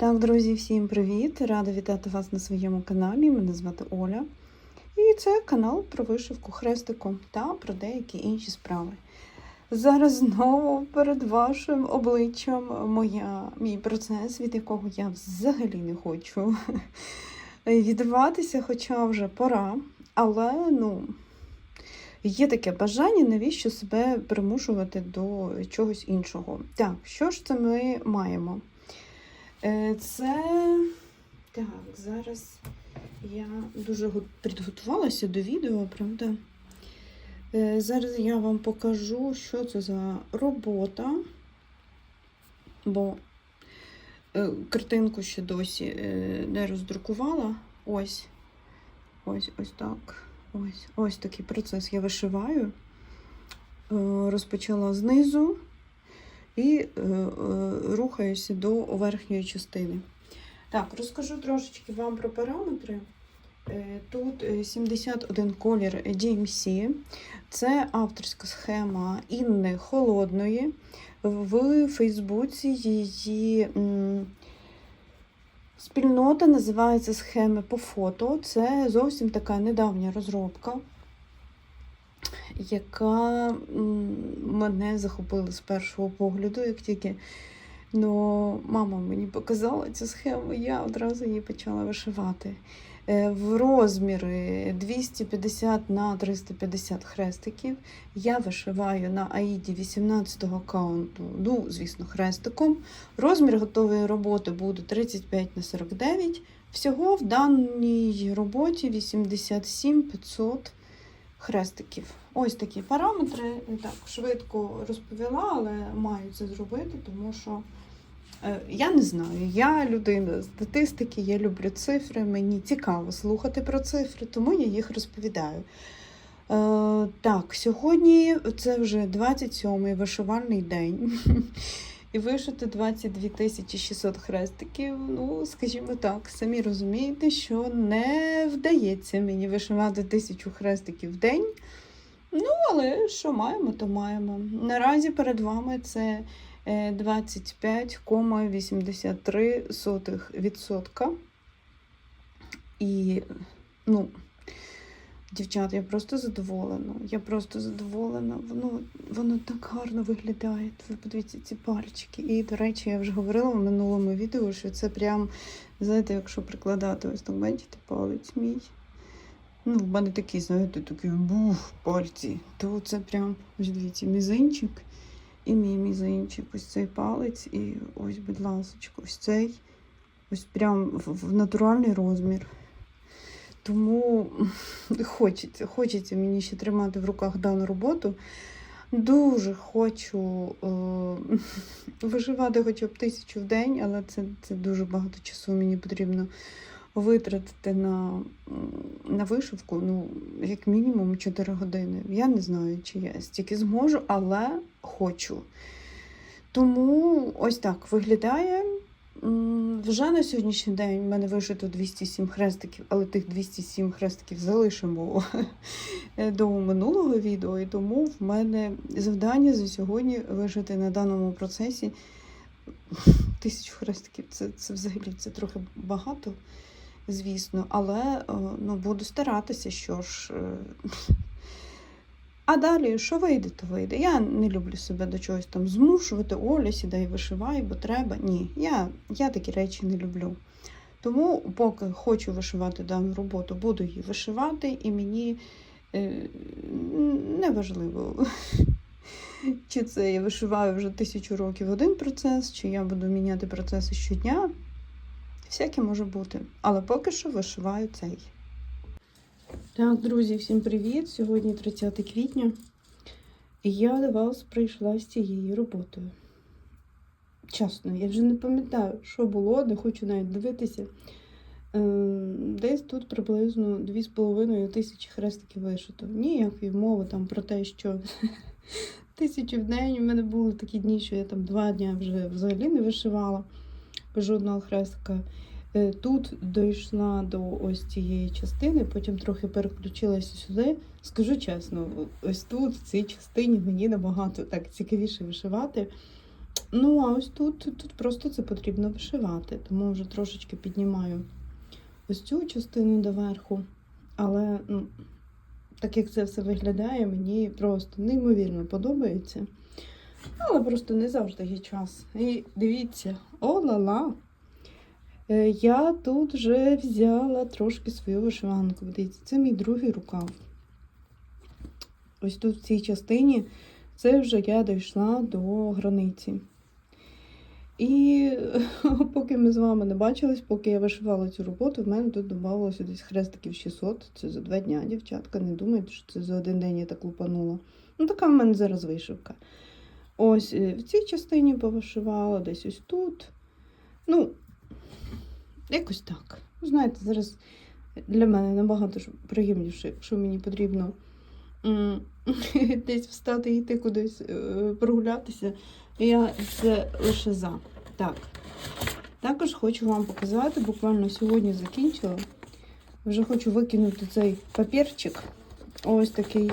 Так, друзі, всім привіт! Рада вітати вас на своєму каналі. Мене звати Оля. І це канал про вишивку хрестиком та про деякі інші справи. Зараз знову перед вашим обличчям моя, мій процес, від якого я взагалі не хочу відриватися, хоча вже пора. Але ну, є таке бажання, навіщо себе примушувати до чогось іншого. Так, що ж це ми маємо? Е, Це так, зараз я дуже підготувалася до відео, правда? Е, Зараз я вам покажу, що це за робота, бо е, картинку ще досі не роздрукувала. Ось. Ось ось так. Ось ось такий процес я вишиваю. Розпочала знизу і е, е, рухаюся до верхньої частини. Так, розкажу трошечки вам про параметри. Е, Тут е, 71 колір DMC. Це авторська схема Інни Холодної. В Фейсбуці її спільнота називається схеми по фото. Це зовсім така недавня розробка, яка мене захопила з першого погляду, як тільки ну, мама мені показала цю схему, я одразу її почала вишивати. Е, В розміри 250 на 350 хрестиків. Я вишиваю на Аїді 18-го каунту, ну, звісно, хрестиком. Розмір готової роботи буде 35 на 49. Всього в даній роботі 87 500 хрестиків. Ось такі параметри. Так, швидко розповіла, але маю це зробити, тому що е, я не знаю. Я людина статистики, я люблю цифри, мені цікаво слухати про цифри, тому я їх розповідаю. Е, так, сьогодні це вже 27-й вишивальний день. І вишити 22 тисячі 600 хрестиків. Ну, скажімо так, самі розумієте, що не вдається мені вишивати тисячу хрестиків в день. Ну, але що маємо, то маємо. Наразі перед вами це е, 25,83%. І, ну, дівчата, я просто задоволена. Я просто задоволена. Воно, воно так гарно виглядає. Ви подивіться ці пальчики. І, до речі, я вже говорила в минулому відео, що це прям, знаєте, якщо прикладати, ось так бачите, палець мій. Ну, в мене такі, знаєте, такі бух, пальці. То це прям, ось дивіться, мізинчик і мій мізинчик. Ось цей палець, і ось, будь ласка, ось цей. Ось прям в, в натуральний розмір. Тому хочеться, хочеться мені ще тримати в руках дану роботу. Дуже хочу е, виживати хоча б тисячу в день, але це, це дуже багато часу мені потрібно витратити на, на вишивку, ну, як мінімум 4 години. Я не знаю, чи я стільки зможу, але хочу. Тому ось так виглядає. Вже на сьогоднішній день в мене вишито 207 хрестиків, але тих 207 хрестиків залишимо до минулого відео. І тому в мене завдання за сьогодні вишити на даному процесі тисячу хрестиків. Це, це взагалі це трохи багато, звісно, але е, ну, буду старатися, що ж. А далі, що вийде, то вийде. Я не люблю себе до чогось там змушувати, Оля, сідай вишивай, бо треба. Ні, я, я такі речі не люблю. Тому, поки хочу вишивати дану роботу, буду її вишивати, і мені е, не важливо, чи це я вишиваю вже тисячу років один процес, чи я буду міняти процеси щодня. Всяке може бути. Але поки що вишиваю цей. Так, друзі, всім привіт! Сьогодні 30 квітня. І я до вас прийшла з цією роботою. Чесно, я вже не пам'ятаю, що було, не хочу навіть дивитися. Ем, Десь тут приблизно 2,5 тисячі хрестиків вишито. Ніякої мови там про те, що тисячі в день. У мене були такі дні, що я там два дні вже взагалі не вишивала жодного хрестика. Е, Тут дійшла до ось цієї частини, потім трохи переключилася сюди. Скажу чесно, ось тут, в цій частині, мені набагато так цікавіше вишивати. Ну, а ось тут, тут просто це потрібно вишивати, тому вже трошечки піднімаю ось цю частину доверху. Але ну, так як це все виглядає, мені просто неймовірно подобається. Але просто не завжди є час. І дивіться, о-ла-ла! Е, Я тут вже взяла трошки свою вишиванку. Дивіться, це мій другий рукав. Ось тут в цій частині це вже я дійшла до границі. І поки ми з вами не бачились, поки я вишивала цю роботу, в мене тут додавалося десь хрестиків 600. Це за два дня, дівчатка. Не думайте, що це за один день я так лупанула. Ну, така в мене зараз вишивка. Ось е, в цій частині повишивала, десь ось тут. Ну, якось так. Ну, Знаєте, зараз для мене набагато приємніше, якщо мені потрібно десь встати йти кудись е, прогулятися. Я це лише за. Так. Також хочу вам показати, буквально сьогодні закінчила. Вже хочу викинути цей папірчик. Ось такий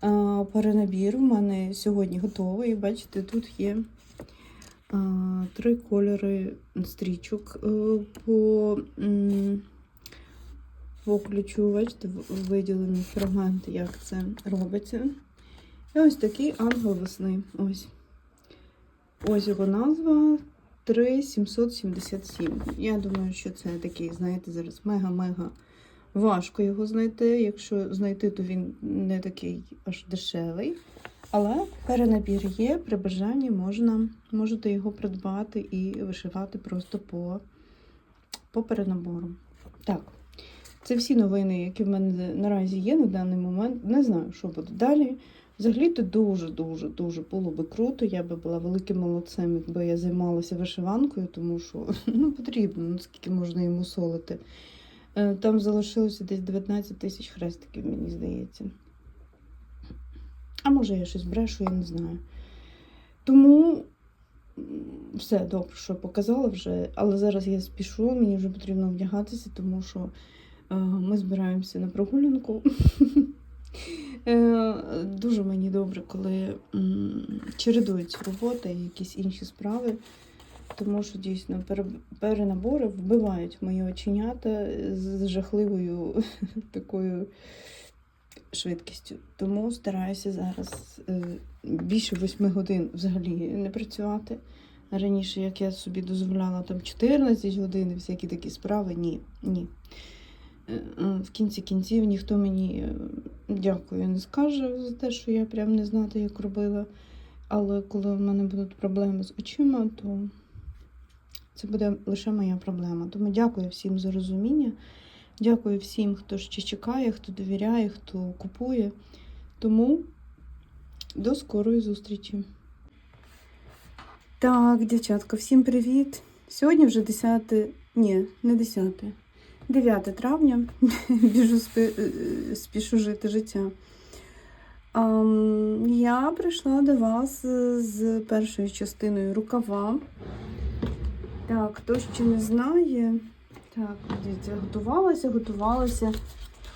а, перенабір. У мене сьогодні готовий. Бачите, тут є три кольори стрічок е, по, по ключу. Бачите, виділені фрагменти, як це робиться. І ось такий ангел весни. Ось. Ось його назва 3777. Я думаю, що це такий, знаєте, зараз мега-мега важко його знайти. Якщо знайти, то він не такий аж дешевий. Але перенабір є, при бажанні можна, можете його придбати і вишивати просто по, по перенабору. Так, це всі новини, які в мене наразі є на даний момент. Не знаю, що буде далі. Взагалі то дуже-дуже дуже було би круто. Я би була великим молодцем, якби я займалася вишиванкою, тому що ну, потрібно, ну скільки можна йому солити. Е, Там залишилося десь 19 тисяч хрестиків, мені здається. А може я щось брешу, я не знаю. Тому все добре, що показала вже, але зараз я спішу, мені вже потрібно вдягатися, тому що е, ми збираємося на прогулянку. Е, Дуже мені добре, коли чередуються робота і якісь інші справи, тому що дійсно перенабори вбивають мої оченята з жахливою такою швидкістю. Тому стараюся зараз е, більше восьми годин взагалі не працювати. Раніше, як я собі дозволяла там 14 годин, і всякі такі справи, ні, ні. Е, В кінці кінців ніхто мені е, дякую не скаже за те, що я прям не знати, як робила. Але коли в мене будуть проблеми з очима, то це буде лише моя проблема. Тому дякую всім за розуміння. Дякую всім, хто ще чекає, хто довіряє, хто купує. Тому до скорої зустрічі. Так, дівчатка, всім привіт! Сьогодні вже 10, ні, не 10, 9 травня. Біжу спи- е, спішу жити життя. Я прийшла до вас е, з першою частиною рукава. Так, хто ще не знає, так, дивіться, готувалася, готувалася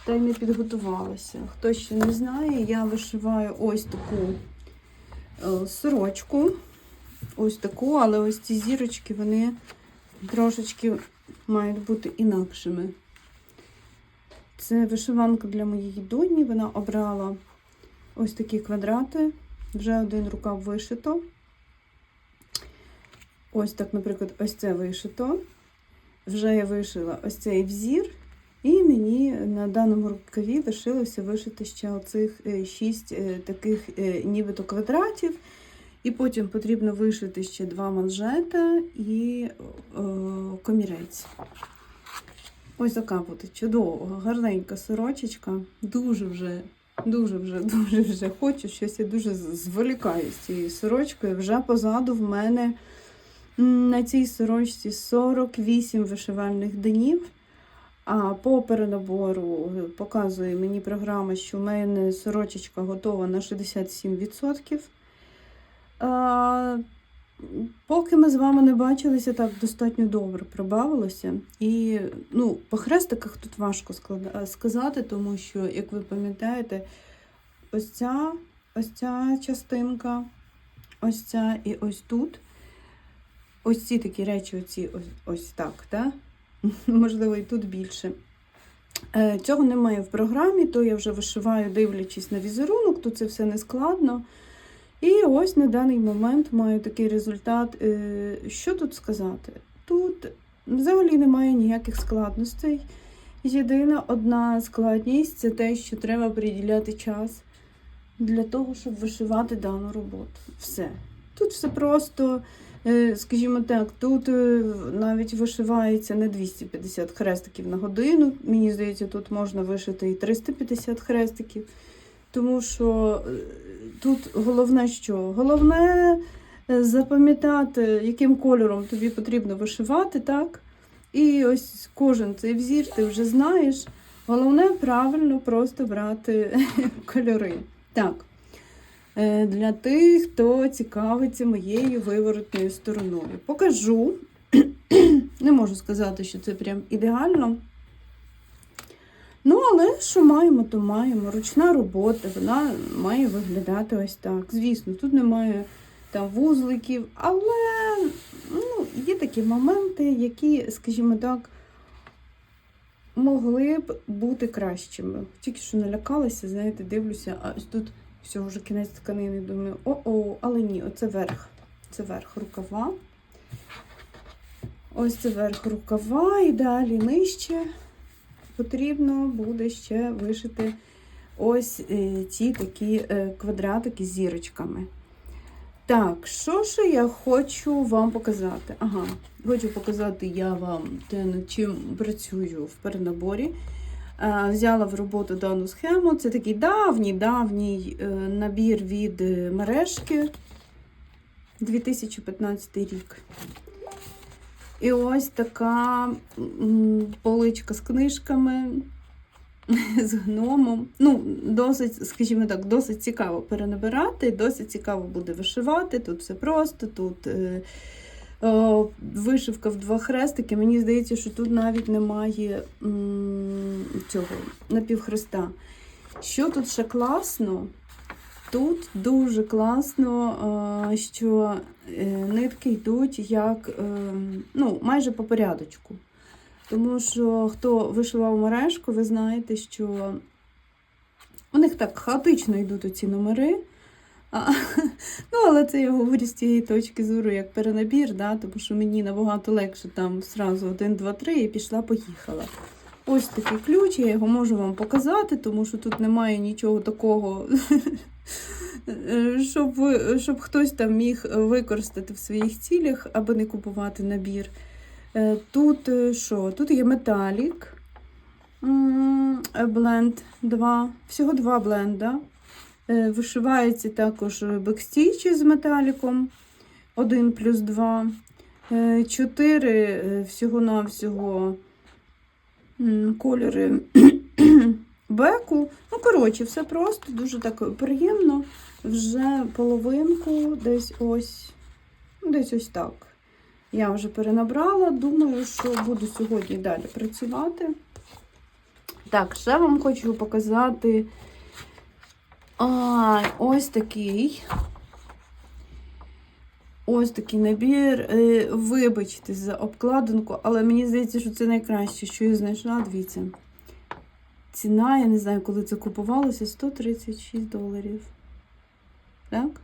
та й не підготувалася. Хто ще не знає, я вишиваю ось таку е, сорочку. Ось таку, але ось ці зірочки, вони трошечки мають бути інакшими. Це вишиванка для моєї доні. Вона обрала ось такі квадрати. Вже один рукав вишито. Ось так, наприклад, ось це вишито. Вже я вишила ось цей взір. І мені на даному рукаві лишилося вишити ще оцих е, шість е, таких е, нібито квадратів. І потім потрібно вишити ще два манжета і е, комірець. Ось така буде чудова, гарненька сорочечка. Дуже вже, дуже вже, дуже вже хочу. Щось я дуже зволікаю з цією сорочкою. Вже позаду в мене на цій сорочці 48 вишивальних днів. А по перенабору показує мені програма, що в мене сорочечка готова на 67%. А, поки ми з вами не бачилися, так достатньо добре прибавилося. І ну, по хрестиках тут важко сказати, тому що, як ви пам'ятаєте, ось ця, ось ця частинка, ось ця і ось тут. Ось ці такі речі, оці, ось, ось так, так? Можливо, і тут більше. Е, Цього немає в програмі, то я вже вишиваю, дивлячись на візерунок, то це все не складно. І ось на даний момент маю такий результат. Е, Що тут сказати? Тут взагалі немає ніяких складностей. Єдина одна складність це те, що треба приділяти час для того, щоб вишивати дану роботу. Все. Тут все просто, скажімо так, тут е, навіть вишивається не 250 хрестиків на годину. Мені здається, тут можна вишити і 350 хрестиків. Тому що е, тут головне що? Головне е, запам'ятати, яким кольором тобі потрібно вишивати, так? І ось кожен цей взір ти вже знаєш. Головне правильно просто брати кольори. Так. Е, Для тих, хто цікавиться моєю виворотною стороною. Покажу. Не можу сказати, що це прям ідеально. Ну, але що маємо, то маємо. Ручна робота, вона має виглядати ось так. Звісно, тут немає там вузликів, але ну, є такі моменти, які, скажімо так, могли б бути кращими. Тільки що налякалася, знаєте, дивлюся, а ось тут все, вже кінець тканини, думаю, о-о, але ні, оце верх. Це верх рукава. Ось це верх рукава, і далі нижче потрібно буде ще вишити ось е, ці такі е, квадратики з зірочками. Так, що ж я хочу вам показати? Ага, хочу показати я вам те, над чим працюю в перенаборі. Е, Взяла в роботу дану схему. Це такий давній-давній е, набір від е, мережки 2015 рік. І ось така поличка з книжками, з гномом. Ну, досить, скажімо так, досить цікаво перенабирати, досить цікаво буде вишивати. Тут все просто, тут вишивка в два хрестики. Мені здається, що тут навіть немає цього напівхреста. Що тут ще класно? Тут дуже класно, е, що е, нитки йдуть як е, ну, майже по порядочку. Тому що хто вишивав мережку, ви знаєте, що у них так хаотично йдуть оці номери. А, ну, але це я говорю з тієї точки зору, як перенабір, да, тому що мені набагато легше там зразу 1, 2, 3 і пішла, поїхала. Ось такий ключ, я його можу вам показати, тому що тут немає нічого такого, щоб, щоб хтось там міг використати в своїх цілях, аби не купувати набір. Е, Тут е, що? Тут є металік. Бленд 2. Всього два бленда. Е, Вишивається також бекстіч з металіком 1 плюс 2. 4 всього-навсього кольори беку. Ну, коротше, все просто, дуже так приємно. Вже половинку десь ось, ну, десь ось так. Я вже перенабрала, думаю, що буду сьогодні далі працювати. Так, ще вам хочу показати а, ось такий. Ось такий набір. Е, Вибачте за обкладинку, але мені здається, що це найкраще, що я знайшла. Дивіться. Ціна, я не знаю, коли це купувалося, 136 доларів. Так?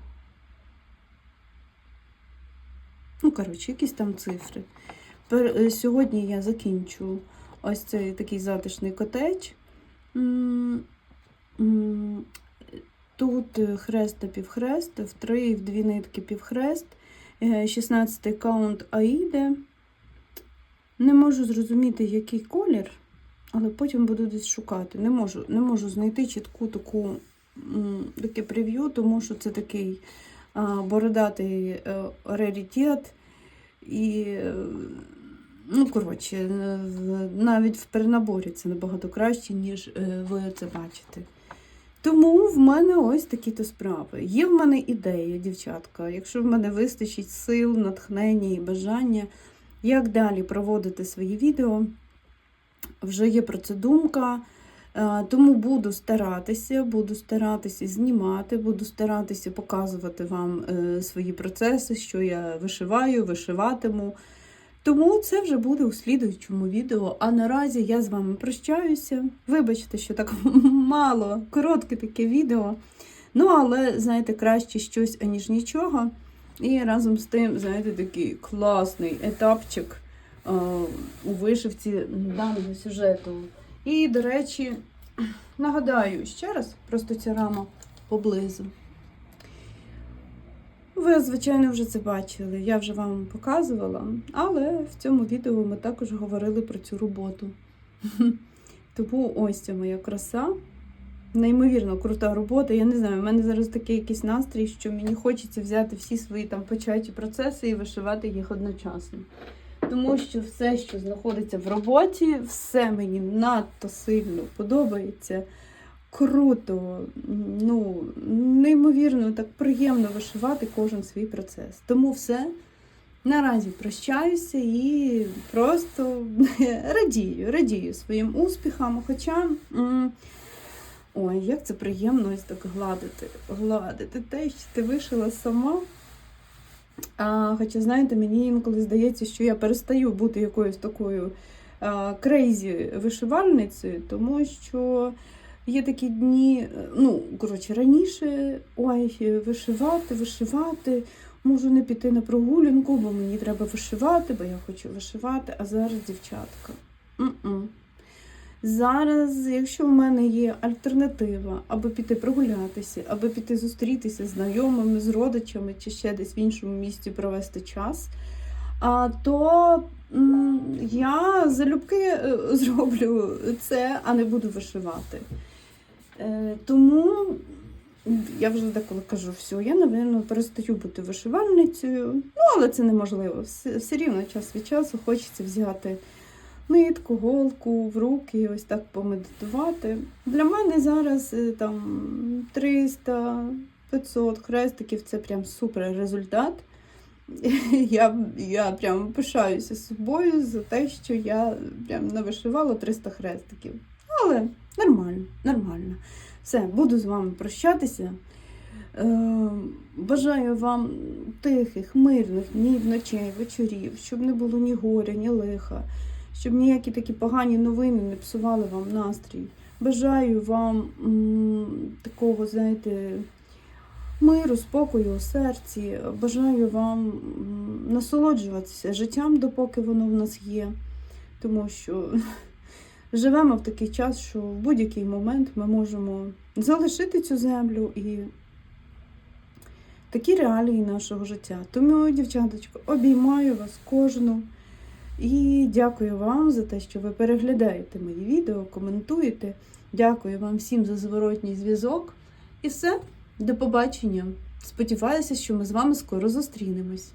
Ну, коротше, якісь там цифри. Е, Сьогодні я закінчу ось цей такий затишний котедж. Тут е, хрест та півхрест, в три в дві нитки півхрест, 16-й каунт Аїде. Не можу зрозуміти, який колір, але потім буду десь шукати. Не можу, не можу знайти чітку таку, таке прев'ю, тому що це такий бородатий е, раритет. І, е, ну, коротше, е, навіть в перенаборі це набагато краще, ніж е, ви це бачите. Тому в мене ось такі-то справи. Є в мене ідея, дівчатка. Якщо в мене вистачить сил, натхнення і бажання, як далі проводити свої відео, вже є про це думка. Е, Тому буду старатися, буду старатися знімати, буду старатися показувати вам е, свої процеси, що я вишиваю, вишиватиму. Тому це вже буде у слідуючому відео. А наразі я з вами прощаюся. Вибачте, що так мало, коротке таке відео. Ну, але, знаєте, краще щось, аніж нічого. І разом з тим, знаєте, такий класний етапчик е, у вишивці даного сюжету. І, до речі, нагадаю ще раз, просто ця рама поблизу. Ви, звичайно, вже це бачили, я вже вам показувала, але в цьому відео ми також говорили про цю роботу. Тому ось ця моя краса. Неймовірно крута робота. Я не знаю, в мене зараз такий якийсь настрій, що мені хочеться взяти всі свої там початі процеси і вишивати їх одночасно. Тому що все, що знаходиться в роботі, все мені надто сильно подобається. Круто, ну, неймовірно, так приємно вишивати кожен свій процес. Тому все. Наразі прощаюся і просто радію, радію своїм успіхам. Хоча, ой, як це приємно ось так гладити, гладити те, що ти вишила сама. А, хоча, знаєте, мені інколи здається, що я перестаю бути якоюсь такою крейзі вишивальницею, тому що є такі дні, е, ну, коротше, раніше ой, вишивати, вишивати. Можу не піти на прогулянку, бо мені треба вишивати, бо я хочу вишивати, а зараз дівчатка. М-м. Зараз, якщо в мене є альтернатива, аби піти прогулятися, аби піти зустрітися з знайомими, з родичами чи ще десь в іншому місці провести час, то м, я залюбки е, зроблю це, а не буду вишивати. Е, Тому я вже деколи кажу, все, я, напевно, перестаю бути вишивальницею. Ну, але це неможливо. Все, все рівно час від часу хочеться взяти нитку, голку в руки і ось так помедитувати. Для мене зараз е, там 300-500 хрестиків це прям супер результат. Я, я прям пишаюся собою за те, що я прям навишивала 300 хрестиків. Але нормально, нормально. Все, буду з вами прощатися. Е, бажаю вам тихих, мирних днів, ночей, вечорів, щоб не було ні горя, ні лиха, щоб ніякі такі погані новини не псували вам настрій. Бажаю вам такого, знаєте, миру, спокою у серці. Бажаю вам насолоджуватися життям, допоки воно в нас є. Тому що живемо в такий час, що в будь-який момент ми можемо залишити цю землю і такі реалії нашого життя. Тому, дівчаточко, обіймаю вас кожну і дякую вам за те, що ви переглядаєте мої відео, коментуєте. Дякую вам всім за зворотній зв'язок. І все, до побачення. Сподіваюся, що ми з вами скоро зустрінемось.